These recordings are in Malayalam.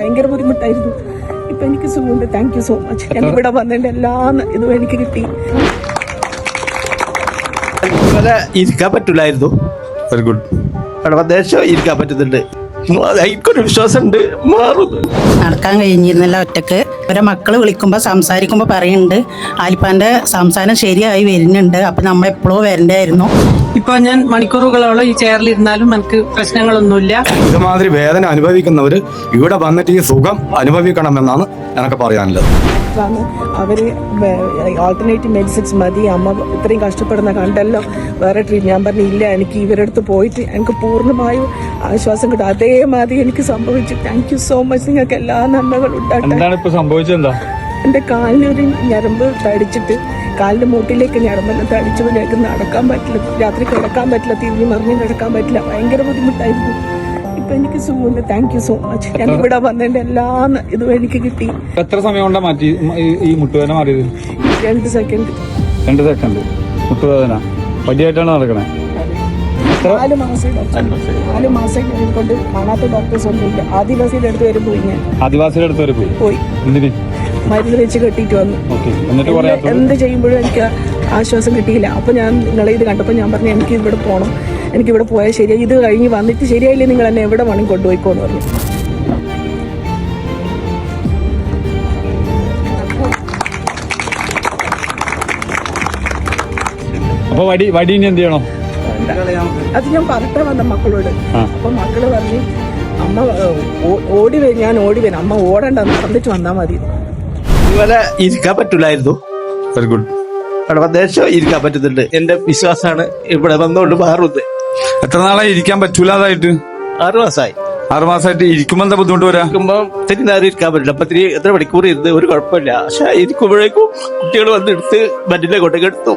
ഭയങ്കര ബുദ്ധിമുട്ടായിരുന്നു. ഇപ്പൊ എനിക്ക് സുഖമുണ്ട്. താങ്ക് യു സോ മച്ച് ഞാൻ ഇവിടെ വന്നതിന്റെ എല്ലാം ഇതും എനിക്ക് കിട്ടി. ഇന്നലെ ഇരിക്കാൻ പറ്റില്ലായിരുന്നു വെരി ഗുഡ് അവിടെ വന്നേശം ഇരിക്കാൻ പറ്റുന്നുണ്ട്. എനിക്കൊരു വിശ്വാസമുണ്ട്. മാറുന്നു നടക്കാൻ കഴിഞ്ഞിരുന്നില്ല ഒറ്റയ്ക്ക്. ഇവരെ മക്കൾ വിളിക്കുമ്പോൾ സംസാരിക്കുമ്പോൾ പറയുന്നുണ്ട്. ആലിപ്പാന്റെ സംസാരം ശരിയായി വരുന്നുണ്ട്. അപ്പം നമ്മൾ എപ്പോഴും വരണ്ടായിരുന്നു ഇപ്പൊ ഞാൻ മണിക്കൂറുകളോളം ഈ ചെയറിൽ ഇരുന്നാലും എനിക്ക് പ്രശ്നങ്ങളൊന്നുമില്ല. ഇതുമാതിരി വേദന അനുഭവിക്കുന്നവര് ഇവിടെ വന്നിട്ട് ഈ സുഖം അനുഭവിക്കണം എന്നാണ് എനിക്ക് പറയാനുള്ളത്. അവർ ആൾട്ടർനേറ്റീവ് മെഡിസിൻസ് മതി അമ്മ ഇത്രയും കഷ്ടപ്പെടുന്ന കണ്ടല്ലോ വേറെ ട്രീറ്റ് ഞാൻ പറഞ്ഞില്ല എനിക്ക് ഇവരുടെ അടുത്ത് പോയിട്ട് എനിക്ക് പൂർണമായും ആശ്വാസം കിട്ടും. അതേമാതിരി എനിക്ക് സംഭവിച്ചു. താങ്ക് യു സോ മച്ച് നിങ്ങൾക്ക് എല്ലാ നന്മകളും ഉണ്ടാകട്ടെ. എന്താണ് ഇപ്പൊ സംഭവിച്ചത് എന്താ? എന്റെ കാലിനൊരു ഞരമ്പ് തടിച്ചിട്ട് കാലിന്റെ മൂട്ടിലേക്ക് ഞരമ്പെല്ലാം തടിച്ചു ഞങ്ങൾക്ക് നടക്കാൻ പറ്റില്ല രാത്രി കിടക്കാൻ പറ്റില്ല തിരിഞ്ഞ് മറിഞ്ഞ് കിടക്കാൻ പറ്റില്ല. ഭയങ്കര ബുദ്ധിമുട്ടായിരുന്നു. ഇപ്പൊ എനിക്ക് സുഖമുണ്ട്. താങ്ക് യു സോ മച്ച് ഞാൻ ഇവിടെ വന്നതിന്റെ എല്ലാ ഇതും എനിക്ക് കിട്ടി. എത്ര സമയം കൊണ്ടാ മാറ്റി ഈ- മുട്ടുവേദന മാറിയത്? രണ്ട് സെക്കൻഡ് രണ്ട് സെക്കൻഡ് മുട്ടുവേദന. വടിയായിട്ടാണ് നടക്കണേ. നാല് മാസം നാല് മാസം കൊണ്ട് കാണാത്ത ഡോക്ടേഴ്സ് ഒന്നുമില്ല. ആദിവാസിയുടെ അടുത്ത് വരെ പോയി ഞാൻ. ആദിവാസിയുടെ അടുത്ത് വരെ പോയി? പോയി. എന്തിന്? മരുന്ന് വെച്ച് കെട്ടിയിട്ട് വന്നു. എന്ത് ചെയ്യുമ്പോഴും എനിക്ക് ആശ്വാസം കിട്ടിയില്ല. അപ്പോൾ ഞാൻ നിങ്ങളെ ഇത് കണ്ടപ്പോൾ ഞാൻ പറഞ്ഞു എനിക്ക് ഇവിടെ പോകണം എനിക്ക് ഇവിടെ പോയാൽ ശരിയായി ഇത് കഴിഞ്ഞ് വന്നിട്ട് ശരിയായില്ലേ നിങ്ങൾ എന്നെ എവിടെ വേണം കൊണ്ടുപോയിക്കോന്ന് പറഞ്ഞു. അപ്പൊ വടി വടി ഇനി എന്ത് ചെയ്യണം? അത് ഞാൻ പറഞ്ഞ വന്ന മക്കളോട്. അപ്പൊ മക്കൾ പറഞ്ഞു അമ്മ ഓടി വരും ഞാൻ ഓടി വരും. അമ്മ ഓടണ്ട പറഞ്ഞിട്ട് വന്നാൽ മതി. ഇന്നലെ ഇരിക്കാൻ പറ്റൂലായിരുന്നു. വെരി ഗുഡ് വന്നേശം ഇരിക്കാൻ പറ്റുന്നുണ്ട്. എന്റെ വിശ്വാസമാണ് ഇവിടെ വന്നുകൊണ്ട് മാറുന്നത്. എത്ര നാളായി ഇരിക്കാൻ പറ്റൂലാതായിട്ട്? ആറു മാസമായി. ആറു മാസമായിട്ട് ഇരിക്കുമ്പോ എന്താ ബുദ്ധിമുട്ട് വരാ? ഇരിക്കുമ്പോ ഇത്തിരി നേരം ഇരിക്കാൻ പറ്റില്ല. അപ്പൊ ഇത്തിരി എത്ര മണിക്കൂർ ഇരുന്ന് ഒരു കുഴപ്പമില്ല. പക്ഷെ ഇരിക്കുമ്പോഴേക്കും കുട്ടികൾ വന്നെടുത്ത് മറ്റിന്റെ കൊണ്ടൊക്കെ എടുത്തു.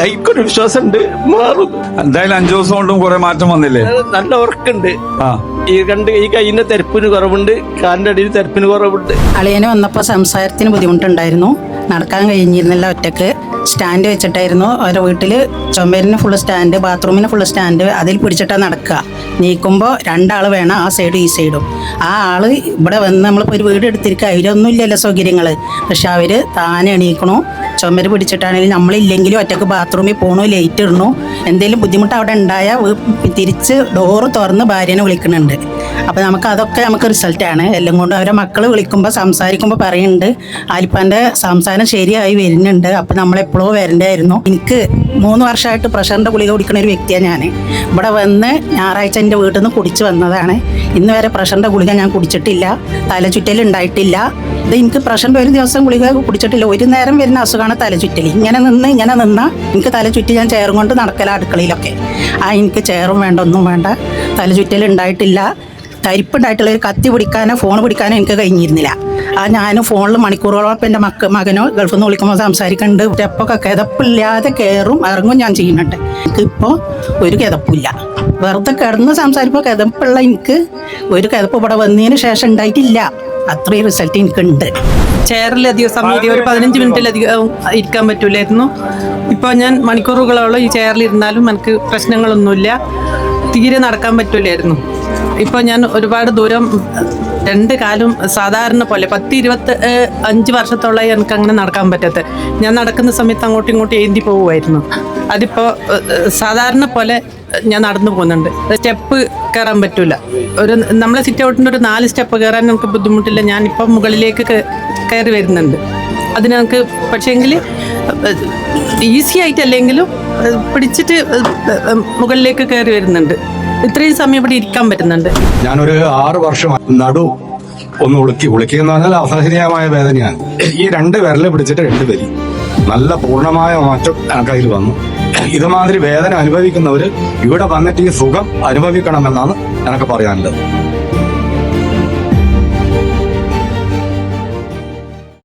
എനിക്കൊരു വിശ്വാസമുണ്ട്. മാറും. എന്തായാലും അഞ്ചു ദിവസം കൊണ്ടും കുറെ മാറ്റം വന്നില്ലേ? നല്ല ഉറക്കുണ്ട് ആ. ഈ കണ്ട് ഈ കൈയിന്റെ തെരപ്പിന് കുറവുണ്ട്. കാലിന്റെ അടിയിൽ തെരപ്പിന് കുറവുണ്ട്. അളിയന് വന്നപ്പോൾ സംസാരത്തിന് ബുദ്ധിമുട്ടുണ്ടായിരുന്നു. നടക്കാൻ കഴിഞ്ഞിരുന്നില്ല ഒറ്റയ്ക്ക്. സ്റ്റാൻഡ് വെച്ചിട്ടായിരുന്നു. അവരുടെ വീട്ടിൽ ചുമരിന് ഫുള്ള് സ്റ്റാൻഡ് ബാത്റൂമിന് ഫുള്ള് സ്റ്റാൻഡ് അതിൽ പിടിച്ചിട്ടാണ് നടക്കുക. നീക്കുമ്പോൾ രണ്ടാൾ വേണം ആ സൈഡും ഈ സൈഡും ആ ആൾ ഇവിടെ വന്ന് നമ്മളിപ്പോൾ ഒരു വീട് എടുത്തിരിക്കുക അതിലൊന്നും ഇല്ലല്ലോ സൗകര്യങ്ങൾ പക്ഷെ അവർ താനെ എണീക്കണു. ചുമര് പിടിച്ചിട്ടാണെങ്കിലും നമ്മളില്ലെങ്കിലും ഒറ്റയ്ക്ക് ബാത്റൂമിൽ പോകണു ലേറ്റ് ഇടണോ. എന്തെങ്കിലും ബുദ്ധിമുട്ട് അവിടെ ഉണ്ടായാൽ തിരിച്ച് ഡോറ് തുറന്ന് ഭാര്യനെ വിളിക്കുന്നുണ്ട് അപ്പോൾ നമുക്ക് അതൊക്കെ നമുക്ക് റിസൾട്ടാണ് എല്ലാം കൊണ്ട് അവരെ മക്കൾ വിളിക്കുമ്പോൾ സംസാരിക്കുമ്പോൾ പറയുന്നുണ്ട് ആലിപ്പാന്റെ സംസാരം ശരിയായി വരുന്നുണ്ട്. അപ്പോൾ നമ്മളെപ്പോഴോ വരണ്ടായിരുന്നു. എനിക്ക് മൂന്ന് വർഷമായിട്ട് പ്രഷറിന്റെ ഗുളിക കുടിക്കുന്ന ഒരു വ്യക്തിയാണ് ഞാൻ ഇവിടെ വന്ന് ഞായറാഴ്ച എന്റെ വീട്ടിൽ നിന്ന് കുടിച്ച് വന്നതാണ്. ഇന്ന് വരെ പ്രഷറിന്റെ ഗുളിക ഞാൻ കുടിച്ചിട്ടില്ല. തലചുറ്റൽ ഉണ്ടായിട്ടില്ല. ഇത് എനിക്ക് പ്രഷറിന്റെ ഒരു ദിവസം ഗുളിക കുടിച്ചിട്ടില്ല. ഒരു നേരം വരുന്ന അസുഖമാണ് തലചുറ്റൽ. ഇങ്ങനെ നിന്ന് ഇങ്ങനെ നിന്നാൽ എനിക്ക് തലചുറ്റി ഞാൻ ചെയറും കൊണ്ട് നടക്കല അടുക്കളയിലൊക്കെ. ആ എനിക്ക് ചേറും വേണ്ട ഒന്നും വേണ്ട. തലചുറ്റൽ ഉണ്ടായിട്ടില്ല. തരിപ്പുണ്ടായിട്ടുള്ള ഒരു കത്തി പിടിക്കാനോ ഫോൺ പിടിക്കാനോ എനിക്ക് കഴിഞ്ഞിരുന്നില്ല. ആ ഞാൻ ഫോണിൽ മണിക്കൂറുകളോളം ഇപ്പം എന്റെ മക്ക മകനോ ഗൾഫിൽ നിന്ന് വിളിക്കുമ്പോൾ സംസാരിക്കുന്നുണ്ട് സ്റ്റെപ്പൊക്കെ കിതപ്പില്ലാതെ കയറും ഇറങ്ങും ഞാൻ ചെയ്യുന്നുണ്ട്. എനിക്കിപ്പോൾ ഒരു കിതപ്പില്ല. വെറുതെ കിടന്ന് സംസാരിക്കുമ്പോൾ കിതപ്പുള്ള എനിക്ക് ഒരു കിതപ്പ് ഇവിടെ വന്നതിന് ശേഷം ഉണ്ടായിട്ടില്ല. അത്രയും റിസൾട്ട് എനിക്കുണ്ട്. ചെയറിലധികം സമയം ഒരു പതിനഞ്ച് മിനിറ്റിലധികം ഇരിക്കാൻ പറ്റൂലായിരുന്നു. ഇപ്പോൾ ഞാൻ മണിക്കൂറുകളോളം ഈ ചെയറിലിരുന്നാലും എനിക്ക് പ്രശ്നങ്ങളൊന്നുമില്ല. തീരെ നടക്കാൻ പറ്റൂലായിരുന്നു. ഇപ്പൊ ഞാൻ ഒരുപാട് ദൂരം രണ്ട് കാലും സാധാരണ പോലെ പത്ത് ഇരുപത്തി അഞ്ച് വർഷത്തോളമായി എനിക്ക് അങ്ങനെ നടക്കാൻ പറ്റാത്ത. ഞാൻ നടക്കുന്ന സമയത്ത് അങ്ങോട്ടും ഇങ്ങോട്ടും ഏന്തി പോകുമായിരുന്നു അതിപ്പോൾ സാധാരണ പോലെ ഞാൻ നടന്നു പോകുന്നുണ്ട്. സ്റ്റെപ്പ് കയറാൻ പറ്റില്ല ഒരു നമ്മളെ സിറ്റ് ഔട്ടിന്റെ ഒരു നാല് സ്റ്റെപ്പ് കയറാൻ നമുക്ക് ബുദ്ധിമുട്ടില്ല. ഞാനിപ്പോൾ മുകളിലേക്ക് കയറി വരുന്നുണ്ട്. അതിന് നമുക്ക് പക്ഷേങ്കിൽ ഈസി ആയിട്ടല്ലെങ്കിലും പിടിച്ചിട്ട് മുകളിലേക്ക് കയറി വരുന്നുണ്ട്. ഇത്രയും സമയം ഇവിടെ ഇരിക്കാൻ പറ്റുന്നുണ്ട്. ഞാനൊരു ആറ് വർഷം നടു ഒന്ന് ഉളുക്കി ഉളുക്കി എന്ന് പറഞ്ഞാൽ അസഹനീയമായ വേദനയാണ്. ഈ രണ്ട് വിരൽ പിടിച്ചിട്ട് രണ്ട് പേര് നല്ല പൂർണമായ മാറ്റം എനിക്ക് വന്നു. ഇതുമാതിരി വേദന അനുഭവിക്കുന്നവര് ഇവിടെ വന്നിട്ട് ഈ സുഖം അനുഭവിക്കണമെന്നാണ് എനിക്ക് പറയാനുള്ളത്.